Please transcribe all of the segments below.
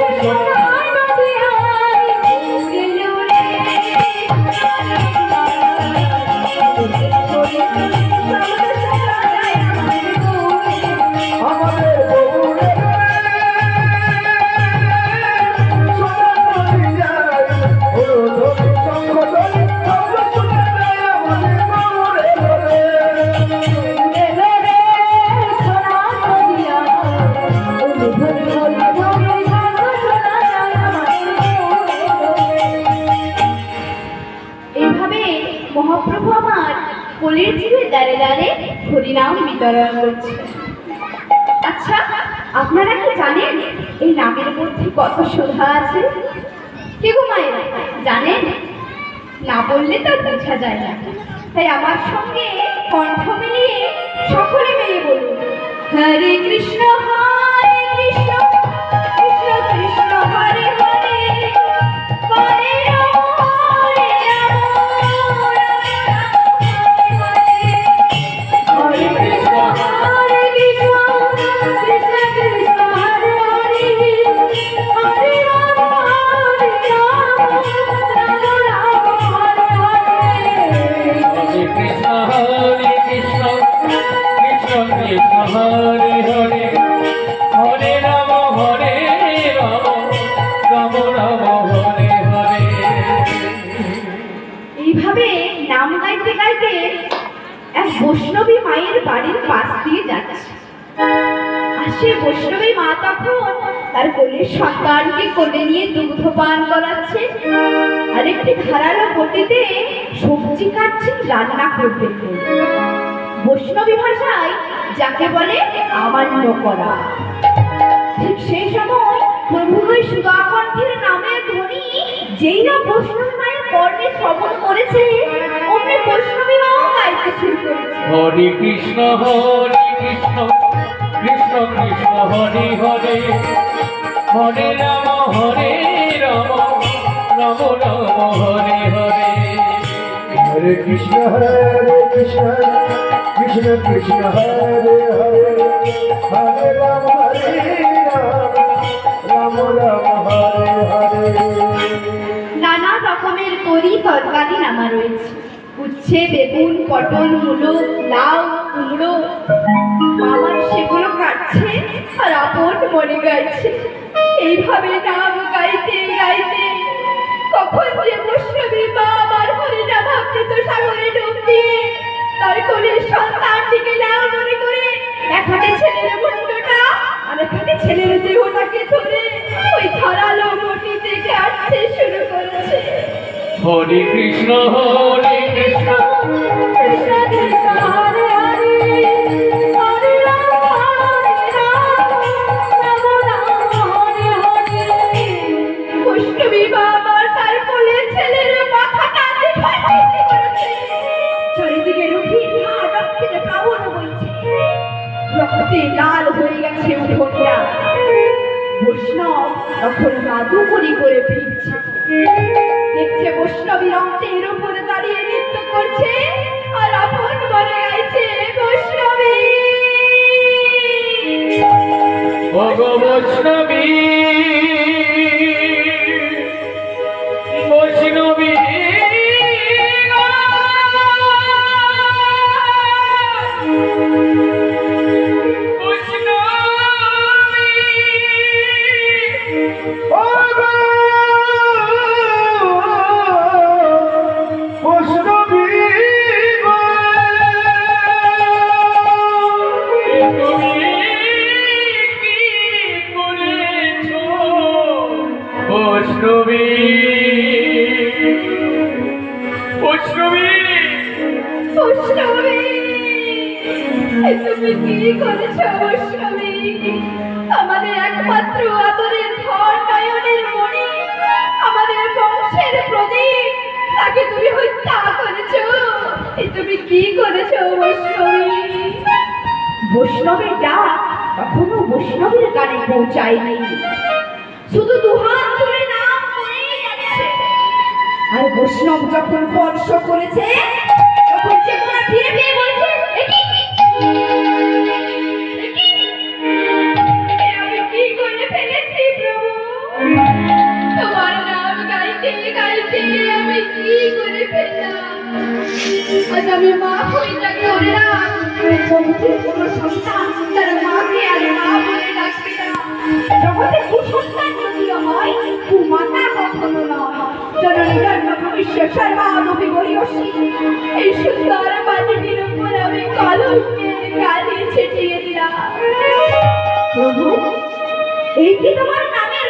Deus. হরিনাম বলছে আচ্ছা আপনারা কি জানেন এই নামের মধ্যে কত শোভা আছে? কে গো জানেন? না বললে তো বোঝা যায় না। তাই আমার সঙ্গে কণ্ঠ মিলিয়ে সকলে মিলে বলুন, হরে কৃষ্ণ, হরে সে বৈষ্ণবী মা তখন। তার কোলের সন্তানকে কোলে নিয়ে দুগ্ধ পান করাচ্ছে। আর একটি ধারালো গতিতে সবজি কাটছেন, রান্না করতে বৈষ্ণবী ভাষায় যাকে বলে আমান্য করা। ঠিক সেই সময় প্রভুর সুধাকণ্ঠের নামের ধ্বনি, যেই না বৈষ্ণবী মায়ের কর্ণে শ্রবণ করেছে, অমনি বৈষ্ণবী মাও গাইতে শুরু করেছে। হরে কৃষ্ণ হরে কৃষ্ণ। কৃষ্ণ হরে হরে রাম হরে রাম রাম রাম হরে হরে। হরে কৃষ্ণ হরে কৃষ্ণ কৃষ্ণ কৃষ্ণ হরে হরে হরে। রাম হরে রাম রাম হরে হরে। নানা রকমের তরি তরকারি নামা রয়েছে। উচ্ছে বেগুন পটল মূলো লাউ কুমড়ো আমার সেগুলো কাটছে আর আপন মনে গাইছে। এইভাবে নাম গাইতে গাইতে কখন যে বৈষ্ণবী মা আমার হরিনাম আবৃত সাগরে ডুব দিয়ে তার কোলের সন্তানটিকে নাও মনে করে। এক ছেলের মুন্ডটা আর হাতে ছেলের দেহটাকে ধরে ওই ধরালো মটিতে কাটতে শুরু করেছে। হরে কৃষ্ণ, হরে তখন করে ফিরছে। দেখছে বৈষ্ণবী রক্তের উপরে দাঁড়িয়ে নৃত্য করছে, আর আপন বলে গাইছে, বৈষ্ণবী! বৈষ্ণবী বৈষ্ণবী! তুমি আমাদের একমাত্র আদরের মণি, আমাদের বংশের প্রদীপ, তাকে তুমি হত্যা করেছ। তুমি কি করেছ বৈষ্ণবী? বৈষ্ণবের ডাক কখনো বৈষ্ণবের কানে পৌঁছায়নি। শুধু দুহাত বৈষ্ণব যখন স্পর্শ করেছে, তখন চেতনা ফিরে পেয়ে বলছে "এ কি? এ কি? এ আমি কি করে ফেলেছি প্রভু তোমার নাম গাইতে গাইতে আমি কি করে ফেললাম আজ আমি মা হয়ে যাকে ওরে জগতের কোনো সন্তান, তার মাকে আর মা বলে ডাকবে না জগতে কুসন্তান যদিও হয়, কুমাতা কখনো জননী জন্ম ভবিষ্য সর্বানবি বরিয়সী এই সুন্দর বাণীটির উপর আমি কলঙ্কের গালি ছিটিয়ে দিলাম। প্রভু, এই কি তোমার নামের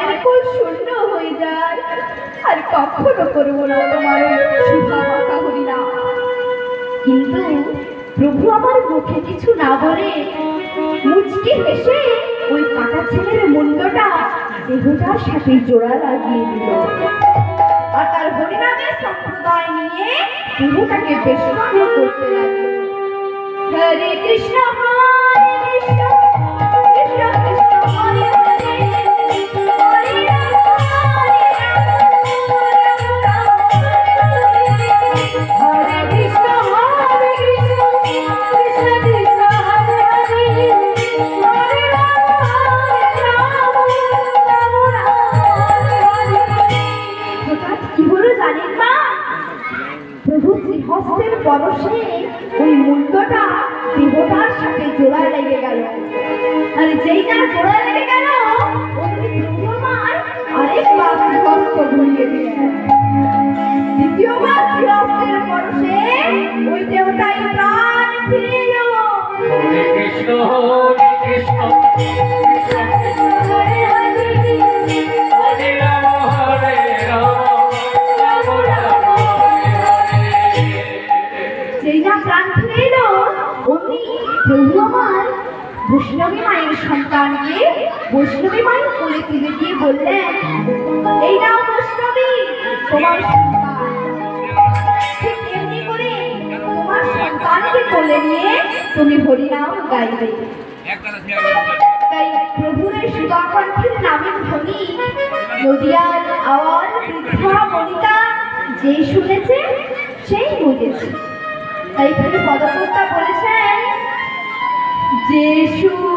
মায়ের কোল শূন্য হয়ে যায়। আর কখনো করব না তোমার মাখা হরিনাম কিন্তু প্রভু আমার মুখে কিছু না বলে মুচকি হেসে ওই কাটা ছেলের মুন্ডটা দেহটার সাথে জোড়া লাগিয়ে দিল। আর তার হরিনামের সম্প্রদায় নিয়ে দেহটাকে বেশমান করতে হরে কৃষ্ণ হরে কৃষ্ণ কৃষ্ণ কৃষ্ণ, হরে বৈষ্ণবী মায়ের কোলে তুলে দিয়ে বললেন, এই নাও বৈষ্ণবী, তোমার তোমার সন্তানকে কোলে নিয়ে তুমি হরিনাম গাইবে। তাই নদিয়ার আওয়াজ যেই শুনেছে, সেই তাই বলেছেন, যে শুনিল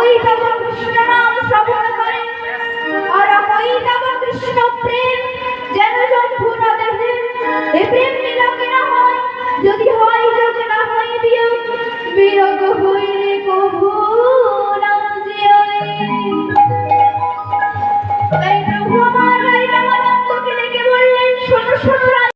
ওই